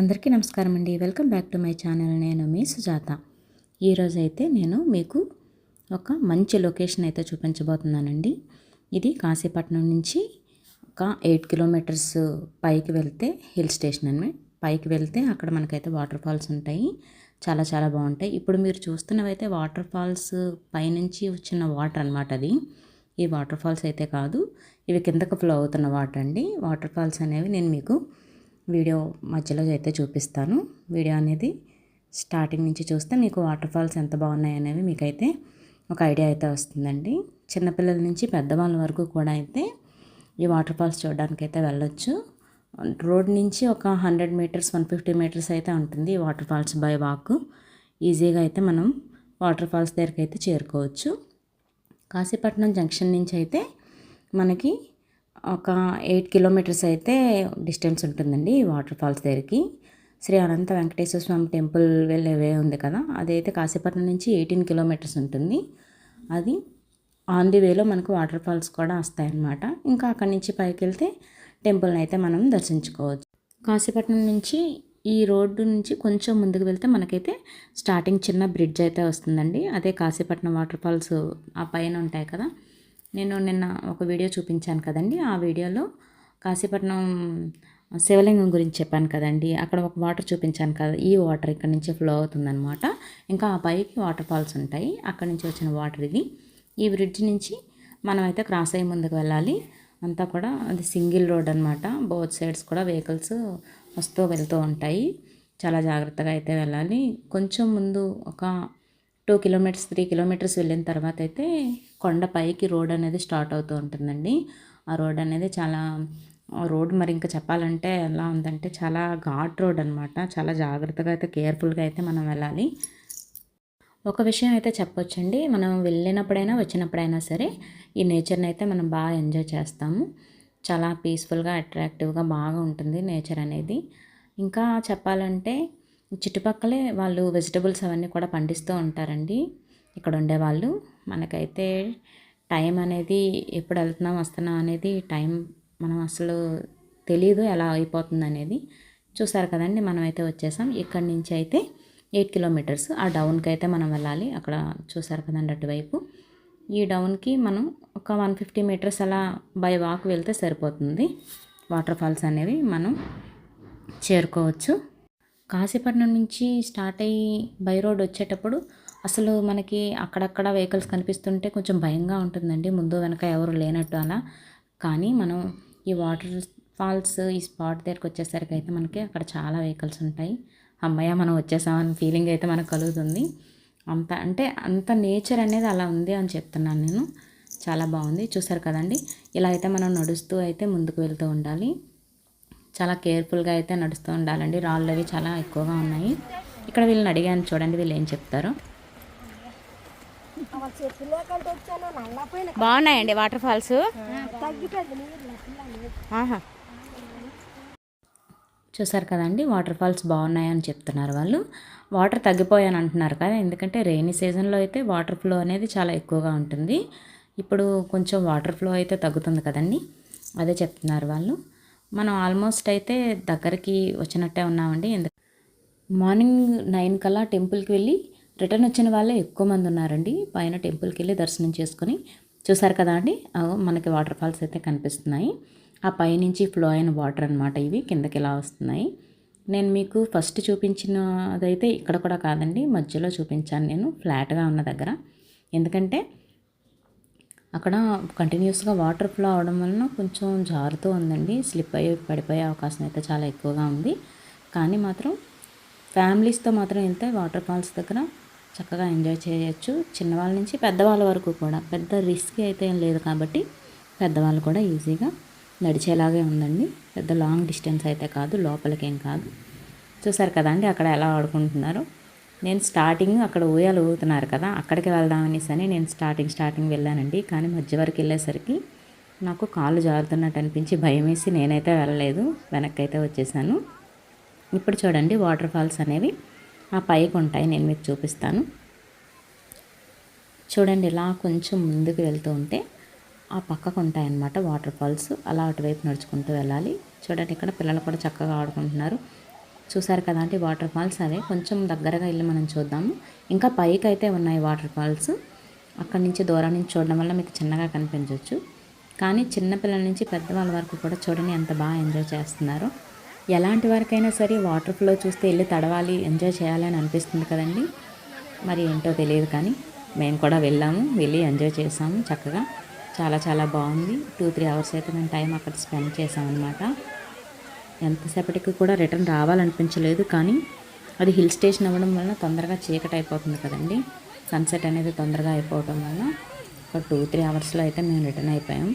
అందరికీ నమస్కారం అండి. Welcome back to my channel. నేను మీ సుజాత. ఈరోజైతే నేను మీకు ఒక మంచి లొకేషన్ అయితే చూపించబోతున్నానండి. ఇది కాశీపట్నం నుంచి ఒక ఎయిట్ కిలోమీటర్స్ పైకి వెళ్తే హిల్ స్టేషన్ అని పైకి వెళ్తే అక్కడ మనకైతే వాటర్ ఫాల్స్ ఉంటాయి. చాలా చాలా బాగుంటాయి. ఇప్పుడు మీరు చూస్తున్నవైతే వాటర్ ఫాల్స్ పైనుంచి వచ్చిన వాటర్ అనమాట అది. ఈ వాటర్ ఫాల్స్ అయితే కాదు ఇవి కిందకు ఫ్లో అవుతున్న వాటర్ అండి. వాటర్ ఫాల్స్ అనేవి నేను మీకు వీడియో మధ్యలో అయితే చూపిస్తాను. వీడియో అనేది స్టార్టింగ్ నుంచి చూస్తే మీకు వాటర్ ఫాల్స్ ఎంత బాగున్నాయి అనేవి మీకైతే ఒక ఐడియా అయితే వస్తుందండి. చిన్నపిల్లల నుంచి పెద్దవాళ్ళ వరకు కూడా అయితే ఈ వాటర్ ఫాల్స్ చూడడానికి అయితే వెళ్ళొచ్చు. రోడ్ నుంచి ఒక hundred metres one fifty metres అయితే ఉంటుంది ఈ వాటర్ ఫాల్స్ బై వాక్. ఈజీగా అయితే మనం వాటర్ ఫాల్స్ దగ్గరికి అయితే చేరుకోవచ్చు. కాశీపట్నం జంక్షన్ నుంచి అయితే మనకి ఒక ఎయిట్ కిలోమీటర్స్ అయితే డిస్టెన్స్ ఉంటుందండి వాటర్ ఫాల్స్ దగ్గరికి. శ్రీ అనంత వెంకటేశ్వర స్వామి టెంపుల్ వెళ్ళే వే ఉంది కదా అదైతే కాశీపట్నం నుంచి ఎయిటీన్ కిలోమీటర్స్ ఉంటుంది. అది ఆన్ ది వేలో మనకు వాటర్ ఫాల్స్ కూడా వస్తాయన్నమాట. ఇంకా అక్కడి నుంచి పైకి వెళ్తే టెంపుల్ని అయితే మనం దర్శించుకోవచ్చు. కాశీపట్నం నుంచి ఈ రోడ్డు నుంచి కొంచెం ముందుకు వెళ్తే మనకైతే స్టార్టింగ్ చిన్న బ్రిడ్జ్ అయితే వస్తుందండి. అదే కాశీపట్నం వాటర్ ఫాల్స్ ఆ పైన ఉంటాయి కదా నేను నిన్న ఒక వీడియో చూపించాను కదండి. ఆ వీడియోలో కాశీపట్నం శివలింగం గురించి చెప్పాను కదండి. అక్కడ ఒక వాటర్ చూపించాను కదా ఈ వాటర్ ఇక్కడ నుంచి ఫ్లో అవుతుందన్నమాట. ఇంకా ఆ పైకి వాటర్ ఫాల్స్ ఉంటాయి. అక్కడ నుంచి వచ్చిన వాటర్ ఇది. ఈ బ్రిడ్జ్ నుంచి మనమైతే క్రాస్ అయ్యి ముందుకు వెళ్ళాలి. అంతా కూడా అది సింగిల్ రోడ్ అనమాట బోత్ సైడ్స్ కూడా వెహికల్స్ వస్తూ వెళ్తూ ఉంటాయి. చాలా జాగ్రత్తగా అయితే వెళ్ళాలి. కొంచెం ముందు ఒక టూ కిలోమీటర్స్ త్రీ కిలోమీటర్స్ వెళ్ళిన తర్వాత అయితే కొండ పైకి రోడ్ అనేది స్టార్ట్ అవుతూ ఉంటుందండి. ఆ రోడ్ అనేది చాలా రోడ్ మరి ఇంకా చెప్పాలంటే ఎలా ఉందంటే చాలా ఘాట్ రోడ్ అనమాట చాలా జాగ్రత్తగా అయితే కేర్ఫుల్గా అయితే మనం వెళ్ళాలి. ఒక విషయం అయితే చెప్పొచ్చండి. మనం వెళ్ళినప్పుడైనా వచ్చినప్పుడైనా సరే ఈ నేచర్ని అయితే మనం బాగా ఎంజాయ్ చేస్తాము. చాలా పీస్ఫుల్గా అట్రాక్టివ్గా బాగా ఉంటుంది నేచర్ అనేది. ఇంకా చెప్పాలంటే చుట్టుపక్కలే వాళ్ళు వెజిటబుల్స్ అవన్నీ కూడా పండిస్తూ ఉంటారండి. ఇక్కడ ఉండేవాళ్ళు. మనకైతే టైం అనేది ఎప్పుడు వెళ్తున్నాం వస్తున్నాం అనేది టైం మనం అసలు తెలియదు ఎలా అయిపోతుంది అనేది చూసారు కదండి మనమైతే వచ్చేసాం. ఇక్కడి నుంచి అయితే ఎయిట్ కిలోమీటర్స్. ఆ డౌన్కి అయితే మనం వెళ్ళాలి. అక్కడ చూసారు కదండి అటువైపు. ఈ డౌన్కి మనం ఒక వన్ ఫిఫ్టీ మీటర్స్ అలా బై వాక్ వెళ్తే సరిపోతుంది. వాటర్ ఫాల్స్ అనేవి మనం చేరుకోవచ్చు. కాశీపట్నం నుంచి స్టార్ట్ అయ్యి బై రోడ్ వచ్చేటప్పుడు అసలు మనకి అక్కడక్కడ వెహికల్స్ కనిపిస్తుంటే కొంచెం భయంగా ఉంటుందండి. ముందు వెనక ఎవరు లేనట్టు అలా. కానీ మనం ఈ వాటర్ ఫాల్స్ ఈ స్పాట్ దగ్గరికి వచ్చేసరికి అయితే మనకి అక్కడ చాలా వెహికల్స్ ఉంటాయి. అమ్మయ్య మనం వచ్చేసామని ఫీలింగ్ అయితే మనకు కలుగుతుంది. అంత అంటే అంత నేచర్ అనేది అలా ఉంది అని చెప్తున్నాను నేను. చాలా బాగుంది. చూసారు కదండి? ఇలా అయితే మనం నడుస్తూ అయితే ముందుకు వెళ్తూ ఉండాలి. చాలా కేర్ఫుల్గా అయితే నడుస్తూ ఉండాలండి. రాళ్ళు అవి చాలా ఎక్కువగా ఉన్నాయి. ఇక్కడ వీళ్ళని అడిగాను చూడండి వీళ్ళు ఏం చెప్తారు. బాగున్నాయండి వాటర్ ఫాల్స్? ఆహా. చూసారు కదండి వాటర్ ఫాల్స్ బాగున్నాయని చెప్తున్నారు వాళ్ళు. వాటర్ తగ్గిపోయాని అంటున్నారు కదా ఎందుకంటే రెయినీ సీజన్లో అయితే వాటర్ ఫ్లో అనేది చాలా ఎక్కువగా ఉంటుంది. ఇప్పుడు కొంచెం వాటర్ ఫ్లో అయితే తగ్గుతుంది కదండి అదే చెప్తున్నారు వాళ్ళు. మనం ఆల్మోస్ట్ అయితే దగ్గరికి వచ్చినట్టే ఉన్నామండి. ఎందుకు మార్నింగ్ నైన్ కల్లా టెంపుల్కి వెళ్ళి రిటర్న్ వచ్చిన వాళ్ళే ఎక్కువ మంది ఉన్నారండి. పైన టెంపుల్కి వెళ్ళి దర్శనం చేసుకొని చూసారు కదా అండి? మనకి వాటర్ ఫాల్స్ అయితే కనిపిస్తున్నాయి. ఆ పైనుంచి ఫ్లో అయిన వాటర్ అనమాట ఇవి కిందకి ఇలా వస్తున్నాయి. నేను మీకు ఫస్ట్ చూపించిన అదైతే ఇక్కడ కూడా కాదండి మధ్యలో చూపించాను నేను ఫ్లాట్గా ఉన్న దగ్గర. ఎందుకంటే అక్కడ కంటిన్యూస్గా వాటర్ ఫ్లో అవడం వలన కొంచెం జారుతూ ఉందండి. స్లిప్ అయ్యి పడిపోయే అవకాశం అయితే చాలా ఎక్కువగా ఉంది. కానీ మాత్రం ఫ్యామిలీస్తో మాత్రం వెళ్తే వాటర్ ఫాల్స్ దగ్గర చక్కగా ఎంజాయ్ చేయొచ్చు. చిన్నవాళ్ళ నుంచి పెద్దవాళ్ళ వరకు కూడా పెద్ద రిస్క్ అయితే ఏం లేదు కాబట్టి పెద్దవాళ్ళు కూడా ఈజీగా నడిచేలాగే ఉందండి. పెద్ద లాంగ్ డిస్టెన్స్ అయితే కాదు లోపలికేం కాదు. చూసారు కదండి అక్కడ ఎలా ఆడుకుంటున్నారు? నేను స్టార్టింగ్ అక్కడ ఊయాలు ఊగుతున్నారు కదా అక్కడికి వెళ్దామనేసి అని నేను స్టార్టింగ్ స్టార్టింగ్ వెళ్ళానండి. కానీ మధ్య వరకు వెళ్ళేసరికి నాకు కాళ్ళు జారుతున్నట్టు అనిపించి భయం వేసి నేనైతే వెళ్ళలేదు వెనక్కి అయితే వచ్చేసాను. ఇప్పుడు చూడండి వాటర్ ఫాల్స్ అనేవి ఆ పైకి ఉంటాయి నేను మీకు చూపిస్తాను. చూడండి ఇలా కొంచెం ముందుకు వెళ్తూ ఉంటే ఆ పక్కకు ఉంటాయన్నమాట వాటర్ ఫాల్స్ అలా అటువైపు నడుచుకుంటూ వెళ్ళాలి. చూడండి ఇక్కడ పిల్లలు కూడా చక్కగా ఆడుకుంటున్నారు. చూసారు కదా అంటే వాటర్ ఫాల్స్ అవే. కొంచెం దగ్గరగా వెళ్ళి మనం చూద్దాము. ఇంకా పైకి అయితే ఉన్నాయి వాటర్ ఫాల్స్. అక్కడి నుంచి దూరం నుంచి చూడడం వల్ల మీకు చిన్నగా కనిపించవచ్చు కానీ చిన్నపిల్లల నుంచి పెద్దవాళ్ళ వరకు కూడా చూడని ఎంత బాగా ఎంజాయ్ చేస్తున్నారు. ఎలాంటి వరకైనా సరే వాటర్ ఫ్లో చూస్తే వెళ్ళి తడవాలి ఎంజాయ్ చేయాలని అనిపిస్తుంది కదండి. మరి ఏంటో తెలియదు కానీ మేము కూడా వెళ్ళాము వెళ్ళి ఎంజాయ్ చేసాము చక్కగా. చాలా చాలా బాగుంది. టూ త్రీ అవర్స్ అయితే మేము టైం అక్కడ స్పెండ్ చేసామన్నమాట. ఎంతసేపటికి కూడా రిటర్న్ రావాలనిపించలేదు కానీ అది హిల్ స్టేషన్ అవ్వడం వలన తొందరగా చీకటి అయిపోతుంది కదండి. సన్సెట్ అనేది తొందరగా అయిపోవడం వల్ల ఒక టూ త్రీ అవర్స్లో అయితే మేము రిటర్న్ అయిపోయాం.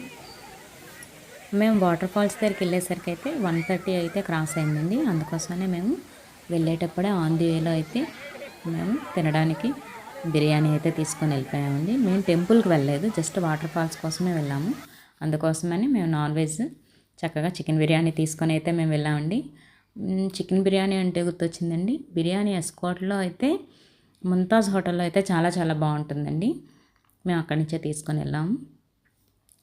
మేము వాటర్ ఫాల్స్ దగ్గరికి వెళ్ళేసరికి అయితే వన్ థర్టీ అయితే క్రాస్ అయిందండి. అందుకోసమే మేము వెళ్ళేటప్పుడే ఆన్ ది వేలో అయితే మేము తినడానికి బిర్యానీ అయితే తీసుకొని వెళ్ళిపోయామండి. మేము టెంపుల్కి వెళ్ళలేదు జస్ట్ వాటర్ ఫాల్స్ కోసమే వెళ్ళాము. అందుకోసమని మేము నాన్ వెజ్ చక్కగా చికెన్ బిర్యానీ తీసుకొని అయితే మేము వెళ్ళామండి. చికెన్ బిర్యానీ అంటే గుర్తొచ్చిందండి. బిర్యానీ ఎస్కోట్లో అయితే ముంతాజ్ హోటల్లో అయితే చాలా చాలా బాగుంటుందండి. మేము అక్కడి నుంచే తీసుకొని వెళ్ళాము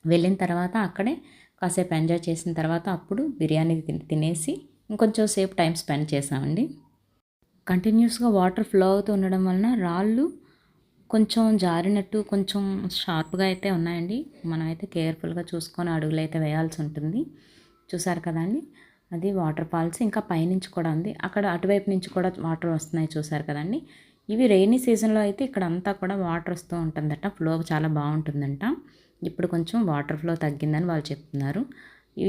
వెళ్ళిన తర్వాత అక్కడే కాసేపు ఎంజాయ్ చేసిన తర్వాత అప్పుడు బిర్యానీ తినేసి ఇంకొంచెం సేపు టైం స్పెండ్ చేసామండి. కంటిన్యూస్గా వాటర్ ఫ్లో అవుతూ ఉండడం వలన రాళ్ళు కొంచెం జారినట్టు కొంచెం షార్ప్గా అయితే ఉన్నాయండి. మనమైతే కేర్ఫుల్గా చూసుకొని అడుగులు అయితే వేయాల్సి ఉంటుంది. చూసారు కదండి అది వాటర్ ఫాల్స్ ఇంకా పైనుంచి కూడా ఉంది. అక్కడ అటువైపు నుంచి కూడా వాటర్ వస్తున్నాయి చూసారు కదండి ఇవి రెయినీ సీజన్లో అయితే ఇక్కడ అంతా కూడా వాటర్ వస్తూ ఉంటుందట. ఫ్లో చాలా బాగుంటుందంట. ఇప్పుడు కొంచెం వాటర్ ఫ్లో తగ్గిందని వాళ్ళు చెప్తున్నారు.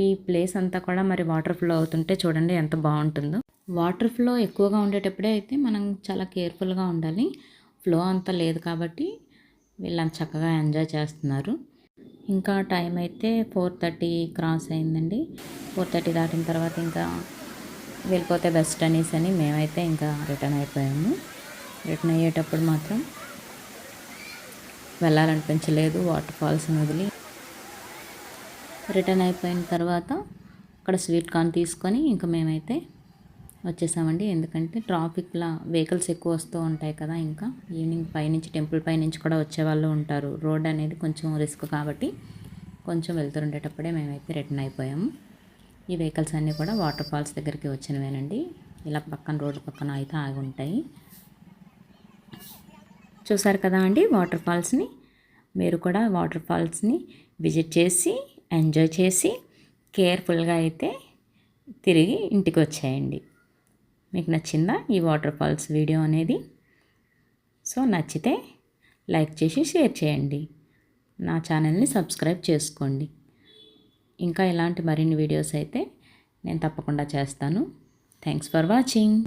ఈ ప్లేస్ అంతా కూడా మరి వాటర్ ఫ్లో అవుతుంటే చూడండి ఎంత బాగుంటుందో. వాటర్ ఫ్లో ఎక్కువగా ఉండేటప్పుడే అయితే మనం చాలా కేర్ఫుల్గా ఉండాలి. ఫ్లో అంత లేదు కాబట్టి వీళ్ళంత చక్కగా ఎంజాయ్ చేస్తున్నారు. ఇంకా టైం అయితే ఫోర్ థర్టీ క్రాస్ అయిందండి. ఫోర్ థర్టీ దాటిన తర్వాత ఇంకా వెళ్ళిపోతే బెస్ట్ అనేసి అని మేమైతే ఇంకా రిటర్న్ అయిపోయాము. రిటర్న్ అయ్యేటప్పుడు మాత్రం వెళ్ళాలనిపించలేదు వాటర్ ఫాల్స్ వదిలి రిటర్న్ అయిపోయిన తర్వాత అక్కడ స్వీట్ కార్న్ తీసుకొని ఇంకా మేమైతే వచ్చేసామండి. ఎందుకంటే ట్రాఫిక్లా వెహికల్స్ ఎక్కువ వస్తూ ఉంటాయి కదా ఇంకా. ఈవినింగ్ పైనుంచి టెంపుల్ పైనుంచి కూడా వచ్చే వాళ్ళు ఉంటారు. రోడ్ అనేది కొంచెం రిస్క్ కాబట్టి కొంచెం వెళ్తుండేటప్పుడే మేమైతే రిటర్న్ అయిపోయాము. ఈ వెహికల్స్ అన్నీ కూడా వాటర్ ఫాల్స్ దగ్గరికి వచ్చినవేనండి. ఇలా పక్కన రోడ్డు పక్కన అయితే ఆగి ఉంటాయి. చూసారు కదా అండి వాటర్ ఫాల్స్ని? మీరు కూడా వాటర్ ఫాల్స్ని విజిట్ చేసి ఎంజాయ్ చేసి కేర్ఫుల్గా అయితే తిరిగి ఇంటికి వచ్చేయండి. మీకు నచ్చిందా ఈ వాటర్ ఫాల్స్ వీడియో అనేది? సో నచ్చితే లైక్ చేసి షేర్ చేయండి. నా ఛానల్ని సబ్స్క్రైబ్ చేసుకోండి. ఇంకా ఇలాంటి మరిన్ని వీడియోస్ అయితే నేను తప్పకుండా చేస్తాను. Thanks for watching.